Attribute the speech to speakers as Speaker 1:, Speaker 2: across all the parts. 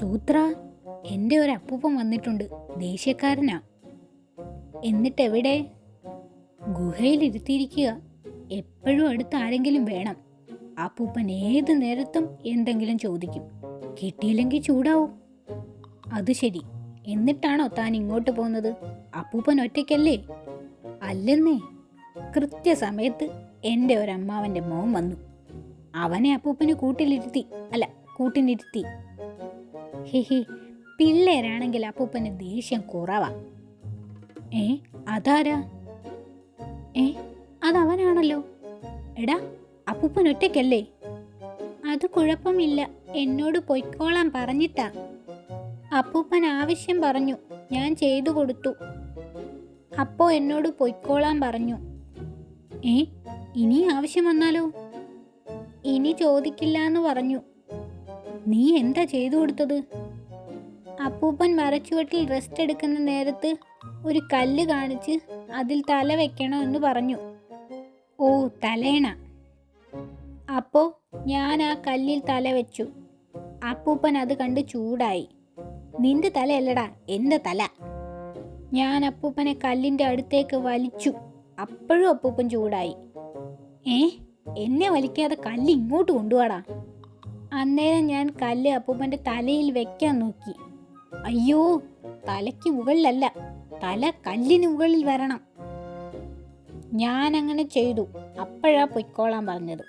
Speaker 1: സൂത്ര എന്റെ ഒരു അപ്പൂപ്പൻ വന്നിട്ടുണ്ട്. ദേഷ്യക്കാരനാ. എന്നിട്ട് എവിടെ ഗുഹയിലിരുത്തിയിരിക്കുക. എപ്പോഴും അടുത്ത് ആരെങ്കിലും വേണം. അപ്പൂപ്പൻ ഏത് നേരത്തും എന്തെങ്കിലും ചോദിക്കും. കിട്ടിയില്ലെങ്കിൽ ചൂടാവും. അത് ശരി. എന്നിട്ടാണോ താൻ ഇങ്ങോട്ട് പോകുന്നത്? അപ്പൂപ്പൻ ഒറ്റയ്ക്കല്ലേ? അല്ലെന്നേ. കൃത്യസമയത്ത് എന്റെ ഒരമ്മാവന്റെ മോൻ വന്നു. അവനെ അപ്പൂപ്പന് കൂട്ടിലിരുത്തി. അല്ല കൂട്ടിനിരുത്തി. ഹിഹി പിള്ളേരാണെങ്കിൽ അപ്പൂപ്പന് ദേഷ്യം കുറവാ. ഏ അതാരാ? ഏ അതവനാണല്ലോ. എടാ അപ്പൂപ്പൻ ഒറ്റയ്ക്കല്ലേ? അത് കുഴപ്പമില്ല. എന്നോട് പൊയ്ക്കോളാൻ പറഞ്ഞിട്ടാ. അപ്പൂപ്പൻ ആവശ്യം പറഞ്ഞു. ഞാൻ ചെയ്തു കൊടുത്തു. അപ്പോ എന്നോട് പൊയ്ക്കോളാൻ പറഞ്ഞു. ഏ ഇനി ആവശ്യം വന്നാലോ? ഇനി ചോദിക്കില്ല എന്ന് പറഞ്ഞു. നീ എന്താ ചെയ്തു കൊടുത്തത്? അപ്പൂപ്പൻ മരച്ചുവട്ടിൽ റെസ്റ്റ് എടുക്കുന്ന നേരത്ത് ഒരു കല്ല് കാണിച്ച് അതിൽ തല വെക്കണോ എന്ന് പറഞ്ഞു. ഓ തലേണ. അപ്പോ ഞാൻ ആ കല്ലിൽ തല വെച്ചു. അപ്പൂപ്പൻ അത് കണ്ട് ചൂടായി. നിന്റെ തലയല്ലടാ എന്റെ തല. ഞാൻ അപ്പൂപ്പനെ കല്ലിന്റെ അടുത്തേക്ക് വലിച്ചു. അപ്പോഴും അപ്പൂപ്പൻ ചൂടായി. ഏ എന്നെ വലിക്കാതെ കല്ല് ഇങ്ങോട്ട് കൊണ്ടുപോടാ അന്നേരം ഞാൻ കല്ല് അപ്പൂപ്പന്റെ തലയിൽ വെക്കാൻ നോക്കി. അയ്യോ തലയ്ക്ക് മുകളിലല്ല തല കല്ലിന് മുകളിൽ വരണം. ഞാൻ അങ്ങനെ ചെയ്തു. അപ്പോഴാ പൊയ്ക്കോളാൻ പറഞ്ഞത്.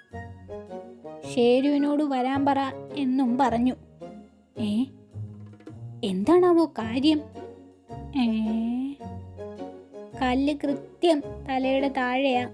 Speaker 1: ഷേരുവിനോട് വരാൻ പറ എന്നും പറഞ്ഞു. ഏ? എന്താണാവോ കാര്യം? ഏ? കല്ല് കൃത്യം തലയുടെ താഴെയാ.